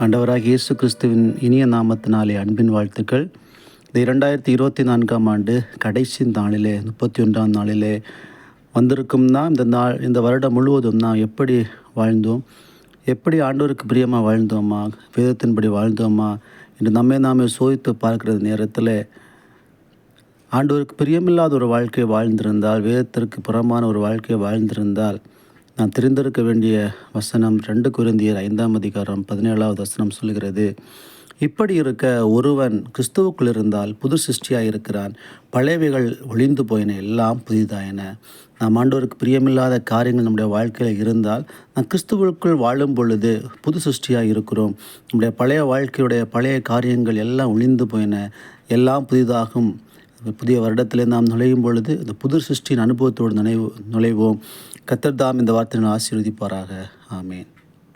ஆண்டவராக இயேசு கிறிஸ்துவின் இனிய நாமத்தினாலே அன்பின் வாழ்த்துக்கள். இந்த இரண்டாயிரத்தி இருபத்தி நான்காம் ஆண்டு கடைசி நாளிலே முப்பத்தி ஒன்றாம் நாளிலே வந்திருக்கும் இந்த நாள் இந்த வருடம் முழுவதும் நாம் எப்படி வாழ்ந்தோம் எப்படி ஆண்டவருக்கு பிரியமாக வாழ்ந்தோமா வேதத்தின்படி வாழ்ந்தோமா என்று நம்மை நாமே சோதித்து பார்க்கிற நேரத்தில் ஆண்டவருக்கு பிரியமில்லாத ஒரு வாழ்க்கையை வாழ்ந்திருந்தால் வேதத்திற்கு புறமான ஒரு வாழ்க்கையை வாழ்ந்திருந்தால் நாம் தெரிந்திருக்க வேண்டிய வசனம் ரெண்டு குருந்தியர் ஐந்தாம் அதிகாரம் பதினேழாவது வசனம் சொல்கிறது இப்படி இருக்க ஒருவன் கிறிஸ்துவுக்குள் இருந்தால் புது சிருஷ்டியாக இருக்கிறான். பழையவைகள் ஒளிந்து போயின எல்லாம் புதிதாயின. நாம் ஆண்டவருக்கு பிரியமில்லாத காரியங்கள் நம்முடைய வாழ்க்கையில் இருந்தால் நாம் கிறிஸ்துவுக்குள் வாழும் பொழுது புது சிருஷ்டியாக இருக்கிறோம். நம்முடைய பழைய வாழ்க்கையுடைய பழைய காரியங்கள் எல்லாம் ஒளிந்து போயின எல்லாம் புதிதாகும். புதிய வருடத்திலே நாம் நுழையும் பொழுது இந்த புது சிருஷ்டியின் அனுபவத்தோடு நுழைவு நுழைவோம். கத்தர்தாம் இந்த வார்த்தையை ஆசீர்வதிப்பாராக. ஆமேன்.